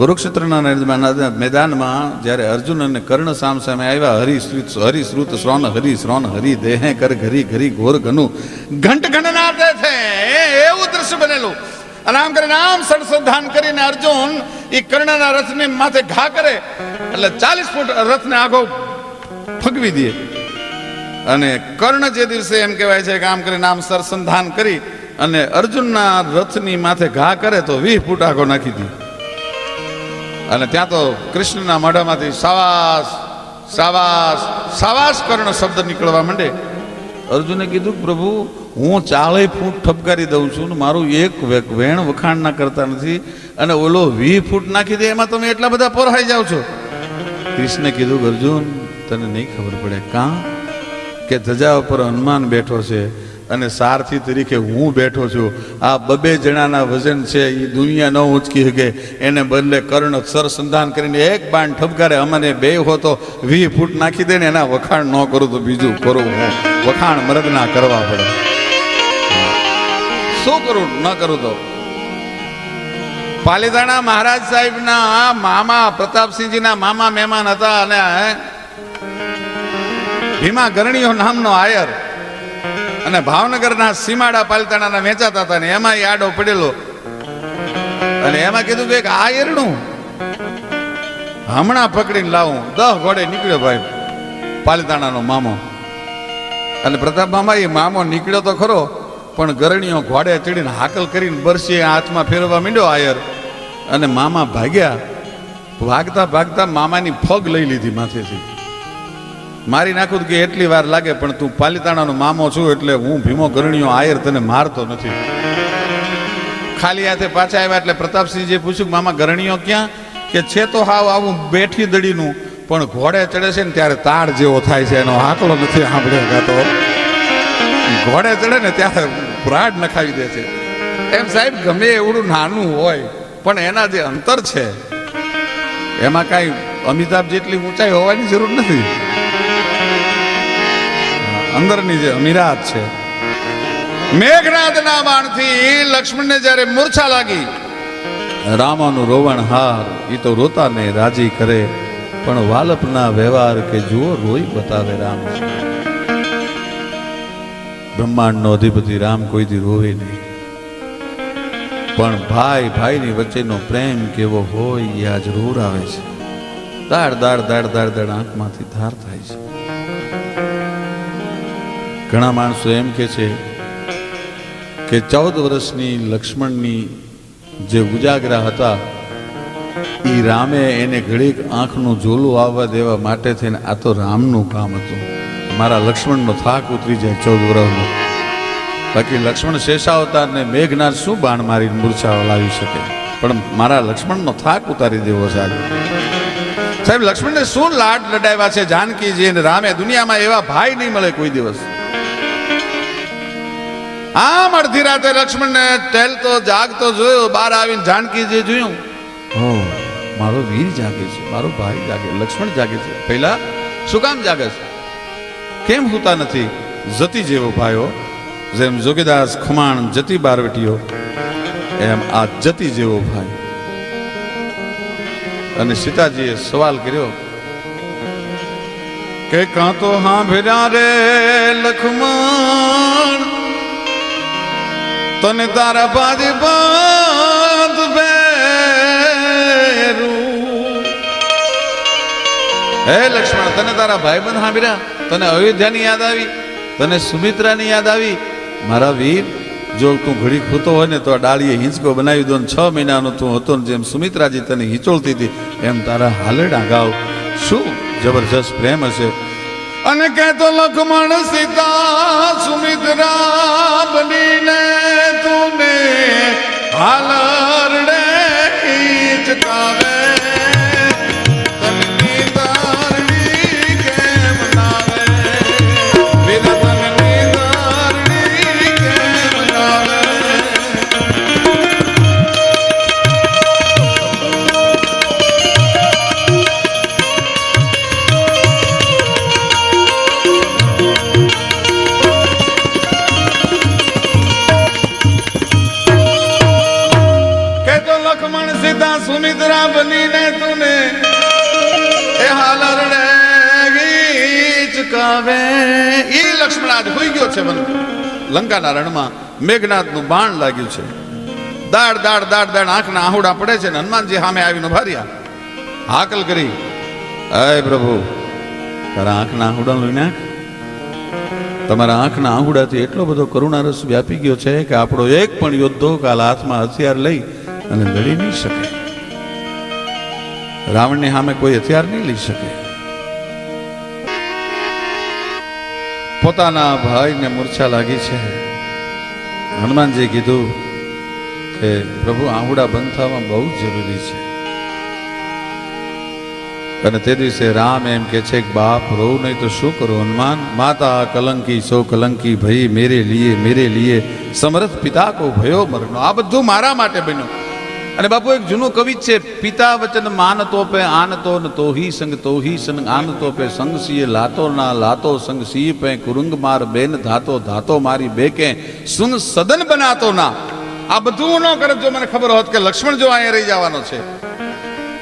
કુરુક્ષેત્રના મેદાનમાં જ્યારે અર્જુન અને કર્ણ સામ સામે આવ્યા હરિશ્રુત હરિશ્રુત શ્રોણ, હરિ શ્રોણ, હરિ દેહે, કર ઘરી ઘરી ઘોર ઘનું. ઘંટ છે. એવું દ્રશ્ય બનેલું. અને આમ કરીને આમ સડસધાન કરીને અર્જુન એ કર્ણના રથને માથે ઘા કરે. એટલે ચાલીસ ફૂટ રથને આગો ફગવી દે. અને કર્ણ જે દિવસે એમ કહેવાય છે કે આમ કરીને આમ સરસંધાન કરી અને અર્જુનના રથની માથે ઘા કરે તો વીસ ફૂટ આગો નાખી દે. અને ત્યાં તો કૃષ્ણના મોઢામાંથી સાવાસ સાવાસ સાવાસ કર્ણ શબ્દ નીકળવા માંડે. અર્જુને કીધું, પ્રભુ, હું ચાલે ફૂટ ઠપકારી દઉં છું ને મારું એક વેણ વખાણ ના કરતા નથી અને ઓલો વી ફૂટ નાખી દે, એમાં તમે એટલા બધા પોરાઈ જાઓ છો. કૃષ્ણે કીધું, અર્જુન, તને નહીં ખબર પડે કાં? કે ધજા ઉપર હનુમાન બેઠો છે અને સારથી તરીકે હું બેઠો છું. આ બબે જણાના વજન છે એ દુનિયા ન ઊંચકી શકે એને બદલે કર્ણ સરસંધાન કરીને એક બાણ ઠપકારે અમને બે હો તો વી ફૂટ નાખી દે ને એના વખાણ ન કરું તો બીજું કરું હું. વખાણ મરદના કરવા પડે. શું કરું? ન કરું તો. પાલીતાણા મહારાજ સાહેબના મામા, પ્રતાપસિંહજીના મામા મહેમાન હતા અને ભીમા ગરણીઓ નામનો આયર. અને ભાવનગરના સીમાડા પાલતાણાના વેચાતા હતા ને એમાં એ આડો પડેલો. અને એમાં કીધું કે આ આયરનું હમણાં પકડીને લાવું. દહ ઘોડે નીકળ્યો ભાઈ પાલિતાણાનો મામો. અને પ્રતાપ મામા એ મામો નીકળ્યો તો ખરો, પણ ગરણીઓ ઘોડે ચડીને હાકલ કરીને બરસી હાથમાં ફેરવા માંડ્યો આયર અને મામા ભાગ્યા. ભાગતા ભાગતા મામાની ફગ લઈ લીધી માથેથી. મારી નાખું કે એટલી વાર લાગે, પણ તું પાલિતાણાનો મામો છું એટલે હું ભીમો ગરણીયો આયર તને મારતો નથી. ખાલી હાથે પાછા આવ્યા એટલે પ્રતાપસિંહજી પૂછ્યું, મામા, ગરણીયો ક્યાં? કે, છે તો હાવ આવું બેઠી દડીનું, પણ ઘોડે ચડે છે ને ત્યારે તાળ જેવો થાય છે, એનો આંકડો નથી સાંભળ્યો ગાતો. ઘોડે ચડે ને ત્યારે બ્રાડ નખાવી દે છે. એમ સાહેબ, ગમે એવડું નાનું હોય, પણ એના જે અંતર છે, એમાં કાંઈ અમિતાભ જેટલી ઊંચાઈ હોવાની જરૂર નથી. અંદરની જે અમીરાત છે. મેઘનાથના બાણથી લક્ષ્મણને જ્યારે મૂર્છા લાગી, રામાનું રોવણ હાર એ તો રોતાને રાજી કરે, પણ વાલપના વ્યવહાર કે જુઓ રોઈ બતાવે રામ. બ્રહ્માંડનો અધિપતિ રામ કોઈ દી રોવે નહીં. પણ ભાઈ, ભાઈની વચ્ચેનો પ્રેમ કેવો હોય એ આજ રોર આવે છે. દાડ દાડ દાડ દાડ દાડ આંખમાંથી ધાર થાય છે. ઘણા માણસો એમ કે છે કે ચૌદ વર્ષની લક્ષ્મણની જે ઉજાગરા હતા એ રામે એને ઘડીક આંખનું ઝોલું આવવા દેવા માટે થઈને આ તો રામનું કામ હતું. મારા લક્ષ્મણનો થાક ઉતરી જાય ચૌદ વર્ષનો. બાકી લક્ષ્મણ શેષાવતારને મેઘનાથ શું બાણ મારીને મૂર્છા લાવી શકે? પણ મારા લક્ષ્મણનો થાક ઉતારી દેવો છે સાહેબ, લક્ષ્મણને શું લાડ લડાવ્યા છે જાનકીજી અને રામે? દુનિયામાં એવા ભાઈ નહીં મળે કોઈ દિવસ. આમ અડધી રાતે લક્ષ્મણને ટહેલતો જાગતો જોયો, બહાર આવીને જાનકીજી જોયું. હો મારો વીર જાગે છે, મારો ભાઈ જાગે, લક્ષ્મણ જાગે છે. પહેલા શું કામ જાગે છે? કેમ હોતા નથી? જતી જેવો ભાઈઓ, જેમ જોગીદાસ, ખુમાણ, જતી બારવટીઓ, એમ આ જતી જેવો ભાઈ. અને સીતાજીએ સવાલ કર્યો, કે કાં તો હા ભેરા રે લખમણ તને તારા પાદ બેરું હે લક્ષ્મણ, તને તારા ભાઈબંધ સાંભળ્યા? તને અયોધ્યાની યાદ આવી? તને સુમિત્રાની યાદ આવી? મારા વીર, જો તું ઘડી ખૂતો હોય ને તો આ ડાળીએ હિંચકો બનાવી દો ને છ મહિનાનો તું હતો ને જેમ સુમિત્રાજી તને હિંચોળતી હતી, એમ તારા હાલડા ગાવ. શું? જબરજસ્ત પ્રેમ હશે. અને કહેતો લખમણ સીતા સુમિત્રા બનીને તુને હાલરડે લક્ષ્મણ આજ હોઈ ગયો છે મને લંકાના રણમાં મેઘનાથનું બાણ લાગ્યું છે. દાડ દાડ દાડ દાડ આંખના આહુડા પડે છે ને હનુમાનજી સામે આવીને ભાર્યા હાકલ કરી. અય પ્રભુ, તારા આંખના આહુડા લઈ નાખ તમારા આંખના આહુડાથી એટલો બધો કરુણારસ વ્યાપી ગયો છે કે આપણો એક પણ યોદ્ધો કાલ હાથમાં હથિયાર લઈ અને લડી નહીં શકે. રાવણની સામે કોઈ હથિયાર નહીં લઈ શકે. પોતાના ભાઈને મૂર્છા લાગી છે. હનુમાનજી કીધું કે પ્રભુ, આહુડા બંધ થવા બહુ જરૂરી છે. અને તે દિવસે રામ એમ કે છે કે, બાપ રો નહીં તો શું કરો? હનુમાન, માતા કલંકી, સો કલંકી ભઈ, મેરે લીએ મેરે લીએ. સમરથ પિતા કો ભયો મરનો. આ બધું મારા માટે બન્યું. અને બાપુ, એક જૂનું કવિ છે, પિતા વચન માનતો પે આનતો ન તો હી સંગ તો હી સંગ આનતો પે સંગ સીએ, લાતો ના લાતો સંગ સી પે કુરુંગ માર બેન ધાતો ધાતો મારી બેકે, સુન સદન બનાતો ના. આ બધું ન કરે જો મને ખબર હોત કે લક્ષ્મણ જો અહીંયા રહી જવાનો છે.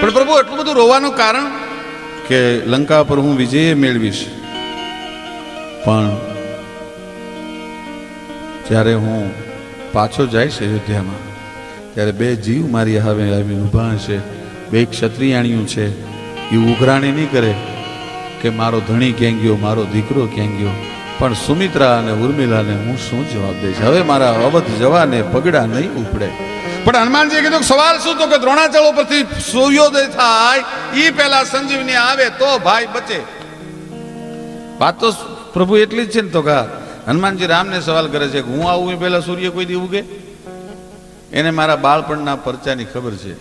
પણ પ્રભુ, એટલું બધું રોવાનું કારણ કે લંકા પર હું વિજય મેળવીશ. પણ જ્યારે હું પાછો જઈશ અયોધ્યામાં ત્યારે બે જીવ મારી હવે આવીને ઊભા હશે બે ક્ષત્રિયાણીઓ છે. એ ઉઘરાણી નહીં કરે કે મારો ધણી ક્યાં ગયો, મારો દીકરો ક્યાં ગયો. પણ સુમિત્રા અને ઉર્મિલાને હું શું જવાબ દઈશ? હવે મારા અવધ જવાને પગડા નહીં ઉપડે. પણ હનુમાનજીએ કીધું સવાલ શું તો કે દ્રોણાચળ ઉપરથી સૂર્યોદય થાય એ પહેલા સંજીવની આવે તો ભાઈ બચે. વાત તો પ્રભુ એટલી જ છે ને તો કા હનુમાનજી રામને સવાલ કરે છે કે હું આવું એ પહેલા સૂર્ય કોઈ દી ઉગે? એને મારા બાળપણના પરચાની ખબર છે.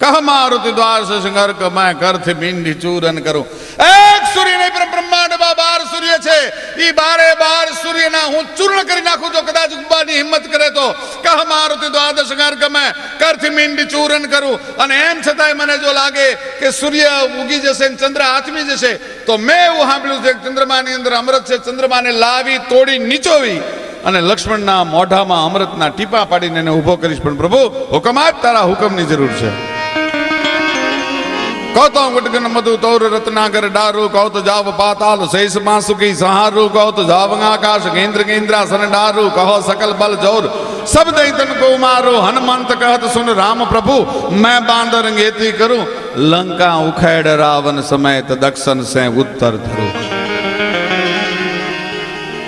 કહ મારુતિ દ્વાર સે શંકર કમાય કરથી મીંડી ચૂરન કરું. એક સૂર્ય નહીં, પણ બ્રહ્માંડમાં બાર સૂર્ય છે. એ બારે બાર સૂર્યના હું ચૂર્ણ કરી નાખું જો કદાચ ઉગવાની હિંમત કરે તો. કહ મારુતિ શંકર કમાય કરથી મીંડી ચૂરન કરું. અને એમ છતાંય મને જો લાગે કે સૂર્ય ઉગી જશે ને ચંદ્ર આથમી જશે, તો મેં એવું સાંભળ્યું છે ચંદ્રમાની અંદર અમૃત છે, ચંદ્રમાને લાવી, તોડી, નીચોવી. અને લક્ષ્મણના મોઢામાં અમૃતના ટીપા પાડીને એને ઊભો કરીશ પણ પ્રભુ હુકમ આપ તારા હુકમની જરૂર છે કૌતો ગુટગન મધુ તૌર રત્નાકર ડારુ કૌત જાવ પાતાલ શેષ માસુકી સહારુ કૌત જાવ આકાશ કેન્દ્ર કેન્દ્રાસન ડારુ કહો સકલ બલ જોર सब दैतन को मारो हनुमंत कहत सुन राम प्रभु मैं बांदर गेती करूं लंका उखेड़ रावण समेत दक्षिण से उत्तर धरू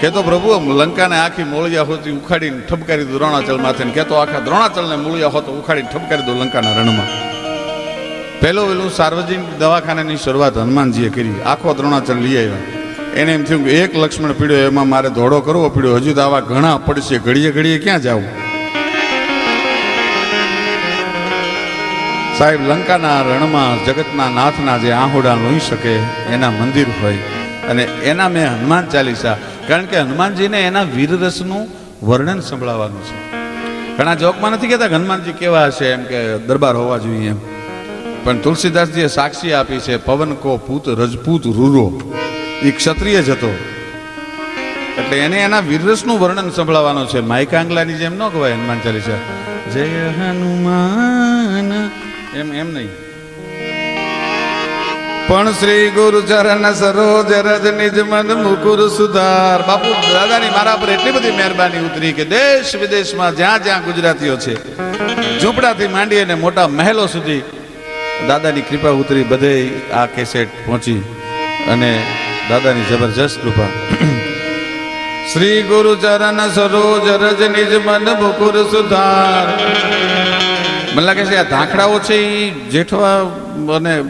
કેતો પ્રભુ લંકાને આખી મૂળિયા હોતી ઉખાડીને ઠપકારી દો દ્રોણાચલ માથે કેતો આખા દ્રોણાચલને મૂળિયા હોતો ઉખાડીને ઠપકારી દો લંકાના રણમાં. પહેલો પેલું સાર્વજનિક દવાખાનાની શરૂઆત હનુમાનજીએ કરી. આખો દ્રોણાચલ લઈ આવ્યા. એને એમ થયું કે એક લક્ષ્મણ પીડ્યો, એમાં મારે ધોડો કરવો પીડ્યો. હજુ તો આવા ઘણા પડશે. ઘડીએ ઘડીએ ક્યાં જવું? સાહેબ, લંકાના રણમાં જગતના નાથના જે આહુડા લોહી શકે, એના મંદિર હોય. અને એના મેં હનુમાન ચાલીસા કારણ કે હનુમાનજીને એના વીરરસનું વર્ણન સંભળાવવાનું છે. ઘણા જોકમાં નથી કહેતા હનુમાનજી કેવા હશે એમ કે દરબાર હોવા જોઈએ એમ. પણ તુલસીદાસજીએ સાક્ષી આપી છે, પવન કો પૂત, રજપૂત રૂરો. એ ક્ષત્રિય જ હતો. એટલે એને એના વીરરસનું વર્ણન સંભળાવવાનું છે. માયકાંગલાની જેમ ન કહેવાય હનુમાન ચાલીસા. જય હનુમાન. એમ એમ નહીં. પણ શ્રી ગુરુ ચરણ સરોજ રજ નિજ મન મુકુર સુધાર. બાપુ, દાદાની મારા પર એટલી બધી મહેરબાની ઉતરી કે દેશ વિદેશમાં જ્યાં જ્યાં ગુજરાતીઓ છે, ઝૂંપડાથી માંડી અને મોટા મહેલો સુધી દાદાની કૃપા ઉતરી, બધે આ કેસેટ પહોંચી અને દાદાની જબરજસ્ત કૃપા. શ્રી ગુરુ ચરણ સરોજ રજ નિજ મન મુકુર સુધાર. મને લાગે છે આ ધાંખડાઓ છે એ જેઠવા અને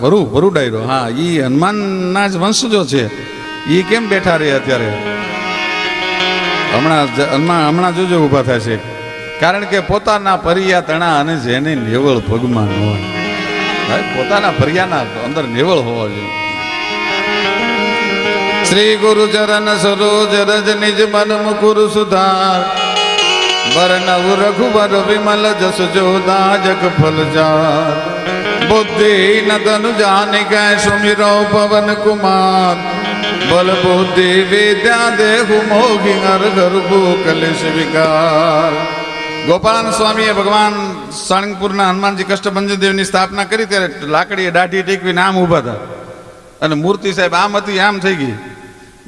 વરુ વરુ ડાયરો હા એ હનુમાનના જ વંશજો છે એ કેમ બેઠા રહે અત્યારે? હમણાં હમણાં હમણાં જોજો ઊભા થાય છે. કારણ કે પોતાના પરિયા તણા અને જેને નેવળ પગમાં ન હોય. પોતાના ફરિયાના અંદર નેવળ હોવા જોઈએ. શ્રી ગુરુ ચરણ સરોજ રજ નિજ મન મુકુર સુધાર. વરનવ રઘુવર વિમલ જસ જોદા જગ ફલ જાર બુદ્ધિ ન તनु જાનિક સુમિરો પવન કુમાર. બલ બુદ્ધિ વિદ્યા દેહુ મોગી નર ગરબુ કલેશ વિકાર. ગોપાલ સ્વામીએ ભગવાન સાળંગપુરના હનુમાનજી કષ્ટભંજન દેવની સ્થાપના કરી ત્યારે લાકડીએ દાઢી ટેકવી આમ ઊભા હતા અને મૂર્તિ સાહેબ આમ હતી, આમ થઈ ગઈ.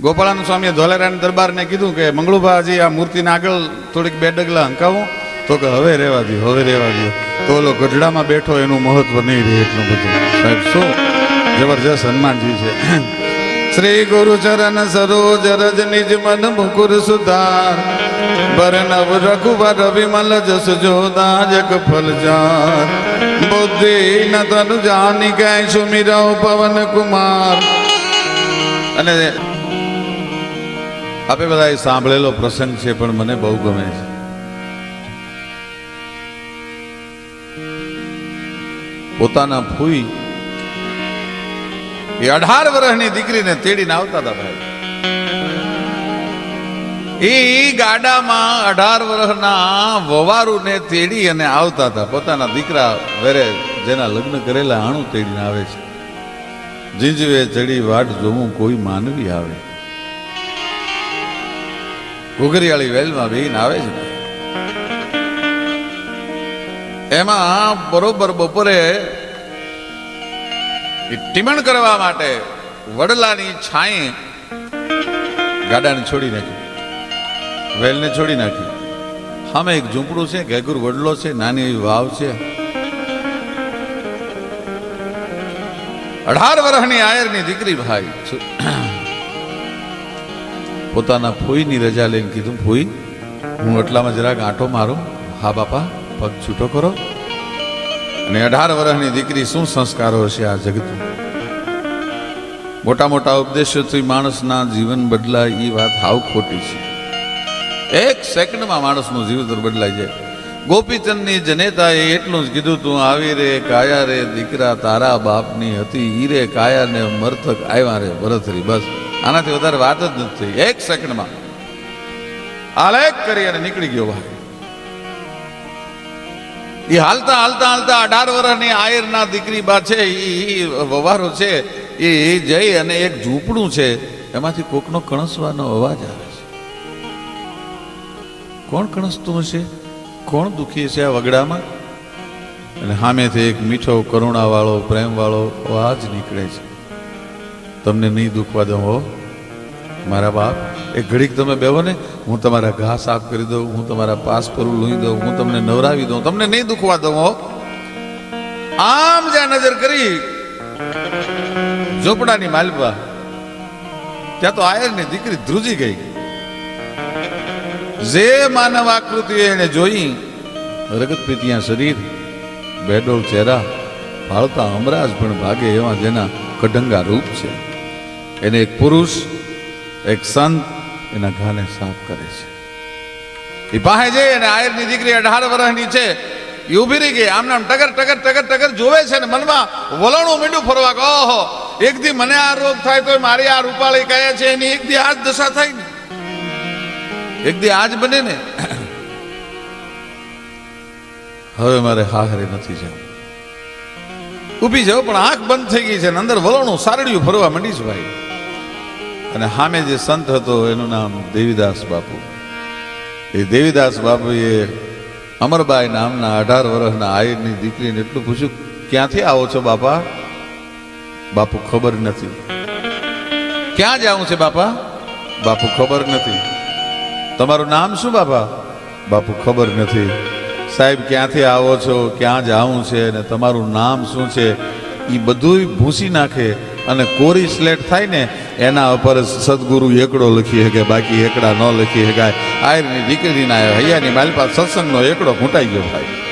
ગોપાળાન સ્વામીએ ધોલેરાના દરબારને કીધું કે, મંગળુભાજી, આ મૂર્તિને આગળ થોડીક બે ડગલા હંકાવું. તો કે, હવે રહેવા દો હવે રહેવા દો તો ઓલો ગઢડામાં બેઠો, એનું મહત્વ નહીં રહે એટલું બધું. સાહેબ, શું જબરજસ્ત હનુમાનજી છે. શ્રી ગુરુ ચરણ સરોજ રજ નિજ મન મુકુર સુધાર. બરનવ રઘુવર વિમલ જસ જોદાયક ફલ જાર બુદ્ધિ ન તનુ જાની ગય સુમિરાવ પવન કુમાર. અને આપે બધા સાંભળેલો પ્રસંગ છે, પણ મને બહુ ગમે છે. પોતાના ફૂઈ એ અઢાર વર્ષની દીકરીને તેડીને આવતા હતા ભાઈ. એ ગાડામાં અઢાર વર્ષના વવારુને તેડી અને આવતા હતા. પોતાના દીકરા વેરે જેના લગ્ન કરેલા આણું તેડીને આવે છે. જીંજવે ચડી વાટ જોવું કોઈ માનવી આવે. ઘુઘરિયાળી વેલમાં ભીન આવે છે એમાં બરોબર બપોરે ટીમણ કરવા માટે વડલાની છાંય ગાડાને છોડી નાખી વેલને છોડી નાખી સામે એક ઝૂંપડું છે ઘેગુર વડલો છે, નાની એવી વાવ છે. અઢાર વર્ષની આયરની દીકરી ભાઈ પોતાના ફોઈની રજા લઈને કીધું, ફોઈ, હું એટલામાં જરાક આંટો મારું. હા બાપા, પગ છૂટો કરો. અને અઢાર વર્ષની દીકરી શું સંસ્કારો હશે આ જગતમાં? મોટા મોટા ઉપદેશોથી માણસના જીવન બદલાય એ વાત હાવ ખોટી છે. એક સેકન્ડમાં માણસનું જીવન બદલાઈ જાય. ગોપીચંદની જનેતાએ એટલું જ કીધું, તું આવી રે, કાયા રે, દીકરા તારા બાપની હતી, ઈ રે કાયા ને મરથક આવ્યા રે, ભરતરી, બસ. આનાથી વધારે વાત જ નથી એક સેકન્ડમાં. આલેખ કરી અને નીકળી ગયો ભાઈ. એ હાલતા હાલતા હાલતા અઢાર વર્ષની આયરના દીકરી બા છે એ વવારો છે એ જઈ અને એક ઝૂંપડું છે, એમાંથી કોકનો કણસવાનો અવાજ આવે છે. કોણ કણસતું હશે? કોણ દુખી છે આ વગડામાં? અને સામેથી એક મીઠો કરુણાવાળો, પ્રેમવાળો અવાજ નીકળે છે. તમને નહીં દુખવા દઉં, હો. મારા બાપ, એ ઘડીક તમે બેહો ને, હું તમારા ઘા સાફ કરી દઉં, હું તમારા પાસ પર લઈ દઉં, હું તમને નવરાવી દઉં, તમને નહીં દુખવા દઉં, હો. આમ જ્યાં નજર કરી, ઝોપડાની માલપા, ત્યાં તો આયરની દીકરી ધ્રુજી ગઈ. જે માનવ આકૃતિ એને જોઈ, રગત પીતિયા શરીર, બેડોળ ચહેરા, ફાળતા હમરાજ પણ ભાગે એવા જેના કડંગા રૂપ છે. એને એક પુરુષ, એક સંત એના ઘાને સાફ કરે છે. એ પાસે જઈ અને આયરની દીકરી અઢાર વર્ષની છે. એ ઊભી રહી ગઈ. આમ નામ ટગર ટગર ટગર ટગર જોવે છે ને મનમાં વલણું મીંડું ફરવા ઓહો, એક દી મને આ રોગ થાય તો મારી આ રૂપાળી કહે છે એની એક દી આ જ દશા થાય ને. એક દી આજ બને ને. હવે મારે હાહરે નથી જવું. ઊભી જાવ પણ આંખ બંધ થઈ ગઈ છે ને અંદર વલણું સારડિયું ફરવા માંડી છે ભાઈ. અને સામે જે સંત હતો, એનું નામ દેવીદાસ બાપુ. એ દેવીદાસ બાપુએ અમરબાઈ નામના અઢાર વર્ષના આયરની દીકરીને એટલું પૂછ્યું, ક્યાંથી આવો છો બાપા? બાપુ ખબર નથી. ક્યાં જાવું છે બાપા? બાપુ ખબર નથી. તમારું નામ શું બાપા? બાપુ ખબર નથી. સાહેબ, ક્યાંથી આવો છો? ક્યાં જાવું છે? અને તમારું નામ શું છે? એ બધું ભૂસી નાખે અને કોરી સ્લેટ થાય ને એના ઉપર સદગુરુ એકડો લખી શકે બાકી એકડા ન લખી શકાય આયરની દીકરીના હૈયાની મારી પાસે સત્સંગનો એકડો ખૂંટાઈ ગયો ભાઈ.